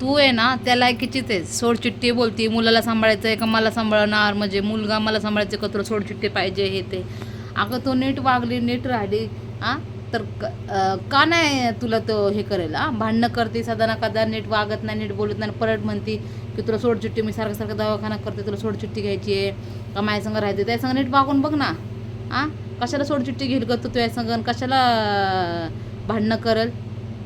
तू आहे ना त्या लायकीचीच आहे सोडचिट्टी बोलती मुलाला सांभाळायचं आहे का मला सांभाळणार म्हणजे मुलगा मला सांभाळायचं का तुला सोडचिट्टी पाहिजे हे ते. अगं तो नीट वागली नीट राहिली हां तर क- का नाही तुला तो हे करेल? हा भांडणं करते सदा ना कदा नीट वागत नाही नीट बोलत नाही परत म्हणती की तुला सोडचिट्टी मी सारखं सारखं दवाखाना करते तुला सोडचिट्टी घ्यायची आहे का माझ्या संग राहते त्यासंग नीट वागून बघ ना. हां कशाला सोडचिट्टी घेईल का तू तुझ्या संग कशाला भांडणं करेल?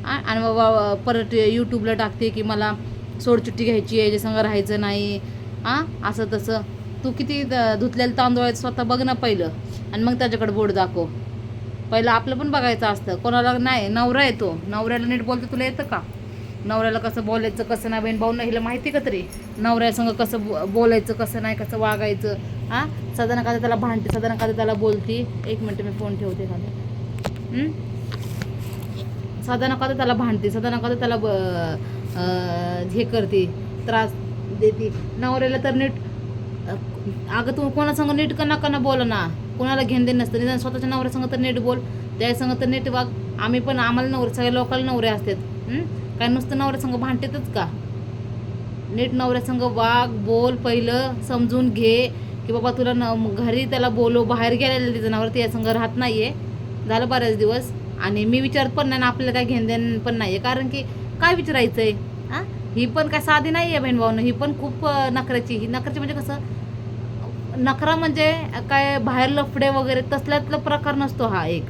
आणि बाबा परत यूट्यूबला टाकते की मला सोडचिट्टी घ्यायची आहे संग राहायचं नाही. हां असं तसं. तू किती द- धुतलेलं तांदूळ आहे स्वतः बघ ना पहिलं. आणि मग त्याच्याकडे बोट दाखव. पहिलं आपलं पण बघायचं असतं. कोणाला नाही नवरा येतो नवऱ्याला नीट बोलतो तुला येतं का? नवऱ्याला कसं बोलायचं कसं नाही? बहीण भाऊ हिला माहिती का तरी? नवऱ्यासंग कसं बो- बोलायचं कसं नाही कसं वागायचं? हां सदा त्याला भांडते सदा त्याला बोलती. एक मिनटं मी फोन ठेवते खाली सदा नका तर त्याला भांडते सदा नका तर त्याला ब- हे करते त्रास देते. नवऱ्याला तर नीट अगं तू कोणासंग नीट का नका ना बोल ना. कोणाला घेण देणं नसतं. निदान स्वतःच्या नवऱ्यासंग तर नीट बोल. त्यासंग तर नीट वाग. आम्ही पण आम्हाला नवरे सगळ्या लोकांना नवरे असतात. काय नुसतं नवऱ्यासंग भांडतेतच का? नीट नवऱ्यासंग वाघ बोल पहिलं समजून घे की बाबा तुला न घरी त्याला बोलो बाहेर गेलेलं तिचं नवरा त्या संग राहत आहे झालं बऱ्याच दिवस. आणि मी विचारत पण नाही आपल्याला काय घेण देणं पण नाही आहे कारण की काय विचारायचं आहे हां? ही पण काय साधी नाही आहे बहीण भाऊनं ही पण खूप नखऱ्याची ही नखऱ्याची म्हणजे कसं नखरा म्हणजे काय बाहेर लफडे वगैरे तसल्यातला प्रकार नसतो हा एक.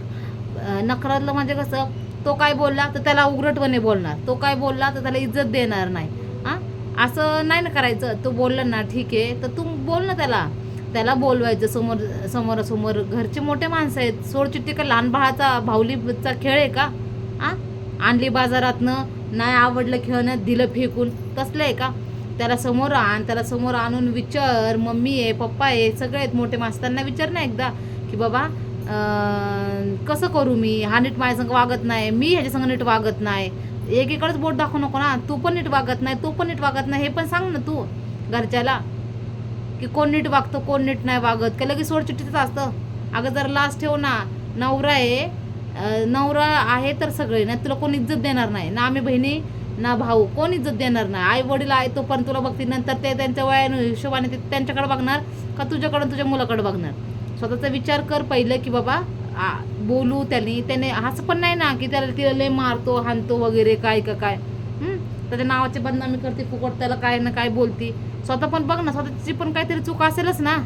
नखरातलं म्हणजे कसं तो काय बोलला तर त्याला उघडटपणे बोलणार. तो काय बोलला तर त्याला इज्जत देणार नाही. हां? असं नाही ना करायचं. तो बोलला ना ठीक आहे. तर तू बोल ना त्याला. त्याला बोलवायचं समोर समोरासमोर. घरचे मोठे माणसं आहेत. सोडचिट्टी का लहान बाळाचा भाऊलीचा खेळ आहे का? हां आणली बाजारातनं. नाही आवडलं खेळणं दिलं फेकून. तसलं आहे का? त्याला समोर आण त्याला समोर आणून विचार. मम्मी आहे पप्पा आहे सगळे आहेत मोठे माणसं. त्यांना विचार ना एकदा की बाबा कसं करू मी? हा नीट माझ्या संग वागत नाही. मी ह्याच्यासंग नीट वागत नाही. एकीकडेच बोट दाखवू नको ना. तू पण नीट वागत नाही तू पण नीट वागत नाही. हे पण सांग ना तू घरच्याला. की कोण नीट वागतं कोण नीट नाही वागत. का लगेच सोडचिठ्ठीच असतं. अगं जर लास्ट ठेव ना. नवरा आहे. नवरा आहे तर सगळे. ना तुला कोण इज्जत देणार नाही. ना आम्ही बहिणी ना भाऊ. कोण इज्जत देणार नाही. आई वडील आहे तो पण तुला बघतील. नंतर ते त्यांच्या वयाने हिशोबाने ते त्यांच्याकडे बघणार का तुझ्याकडं तुझ्या मुलाकडे बघणार? स्वतःचा विचार कर पहिलं की बाबा बोलू त्यांनी. त्याने असं पण नाही ना की त्याला तिला लय मारतो हाणतो वगैरे काय का काय. त्याच्या नावाची बदनामी करते फुकट त्याला काय ना काय बोलती. स्वतः पण बघ ना स्वतःची पण काहीतरी चूक असेलच ना.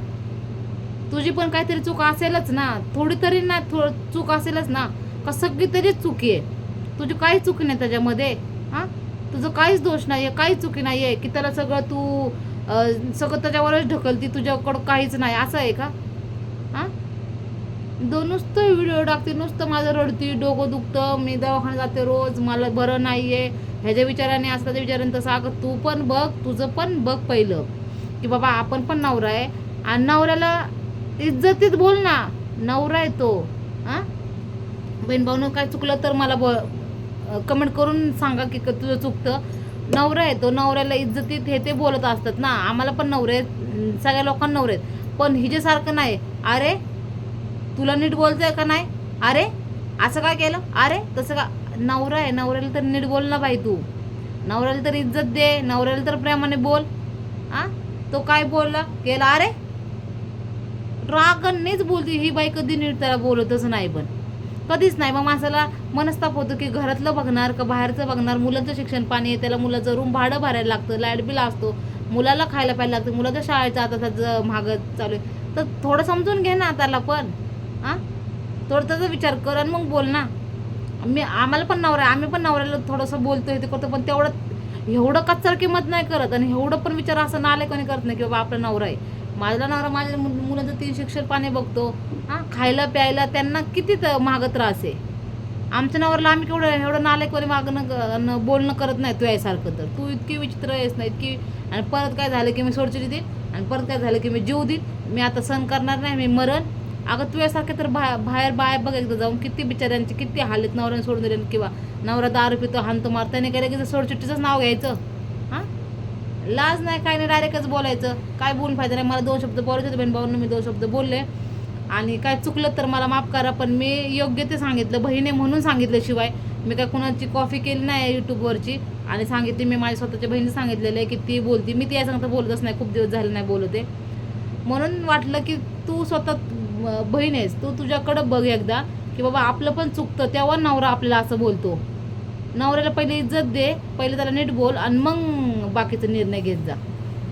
तुझी पण काहीतरी चूक असेलच ना. थोडी तरी ना थो चूक असेलच ना. का सगळी तरी चुकी आहे? तुझी काही चुकी नाही त्याच्यामध्ये हां? तुझं काहीच दोष नाही आहे काहीच चुकी नाही आहे की त्याला सगळं तू सगळं त्याच्यावरच ढकलती तुझ्याकडं काहीच नाही. असं आहे का? दोन नुसतं व्हिडिओ टाकते नुसतं माझं रडती डोकं दुखतं मी दवाखान्यात जाते रोज मला बरं नाही आहे ह्याच्या विचाराने असं त्याच्या विचाराने तसं. अगं तू पण बघ तुझं पण बघ पहिलं. की बाबा आपण पण नवरा आहे आणि नवऱ्याला इज्जतीत बोल ना. नवरा आहे तो. हां? बहीण भाऊनं काय चुकलं तर मला ब कमेंट करून सांगा की क- तुझं चुकतं. नवरा आहे तो. नवऱ्याला इज्जतीत हे ते बोलत असतात ना. आम्हाला पण नवरे आहेत. सगळ्या लोकांना नवरे आहेत. पण हिच्यासारखं नाही. अरे तुला नीट बोलतोय का नाही? अरे असं काय केलं? अरे तसं का? नवरा आहे नवऱ्याला तर नीट बोल ना बाई तू. नवऱ्याला तर इज्जत दे नवऱ्याला तर प्रेमाने बोल. आ? तो काय बोलला? केला अरे रागानेच बोलते ही बाई कधी नीट त्याला बोलतच नाही पण. कधीच नाही मग माणसाला मनस्ताप होतो की घरातलं बघणार का बाहेरचं बघणार? मुलांचं शिक्षण पाणी आहे त्याला मुलाचं रूम भाडं भरायला लागतं लाइट बिल असतो. मुलाला खायला प्यायला लागतं मुलाचं शाळेचं आता त्याचं महागत चालू आहे. तर थोडं समजून घे ना त्याला पण. हां? थोडं त्याचा विचार कर आणि मग बोल ना. मी आम्हाला पण नवरा आम्ही पण नवऱ्याला थोडंसं बोलतोय ते करतो पण तेवढं एवढं कच्चर किंमत नाही करत आणि एवढं पण विचार असं नाले कोणी करत नाही की बाबा आपला नवरा आहे. माझा नवरा माझ्या मु- तीन शिक्षण पाणी बघतो. हां? खायला प्यायला त्यांना किती त- महाग त्रास आहे. आमच्या नवऱ्याला आम्ही केवढं एवढं नाले कोणी मागणं बोलणं करत नाही तू यासारखं तर. तू इतकी विचित्र आहेस ना इतकी आणि परत काय झालं की मी सोडचिरी देईन आणि परत काय झालं की मी जीव देईन. मी आता सण करणार नाही मी मरण अगं तुझ्यासारखे तर बा बाहेर बाहेर बघ एकदा जाऊन किती बिचाऱ्यांची किती हालत नवऱ्याने सोडून दिले किंवा नवरा दारू पितो हाणतो मारतो त्याने काय लगेच सोडचिट्टीचंच नाव घ्यायचं. हां? लाज नाही काय नाही डायरेक्टच बोलायचं. काय बोलून फायदा नाही मला दोन शब्द बोलायचे होते बहीण मी दोन शब्द बोलले. आणि काय चुकलं तर मला माफ करा पण मी योग्य ते सांगितलं बहिणे म्हणून सांगितलं शिवाय. मी काय कुणाची कॉफी केली नाही यूट्यूबवरची आणि सांगितली मी माझ्या स्वतःच्या बहिणी सांगितलेलं आहे की ती बोलती. मी ती सांगता बोलतच नाही खूप दिवस झाले नाही बोलते म्हणून वाटलं की तू स्वतः बहीण आहेस तू तुझ्याकडं बघ एकदा की बाबा आपलं पण चुकतं तेव्हा नवरा आपल्याला असं बोलतो. नवऱ्याला पहिले इज्जत दे पहिले त्याला नीट बोल आणि मग बाकीचा निर्णय घेत जा.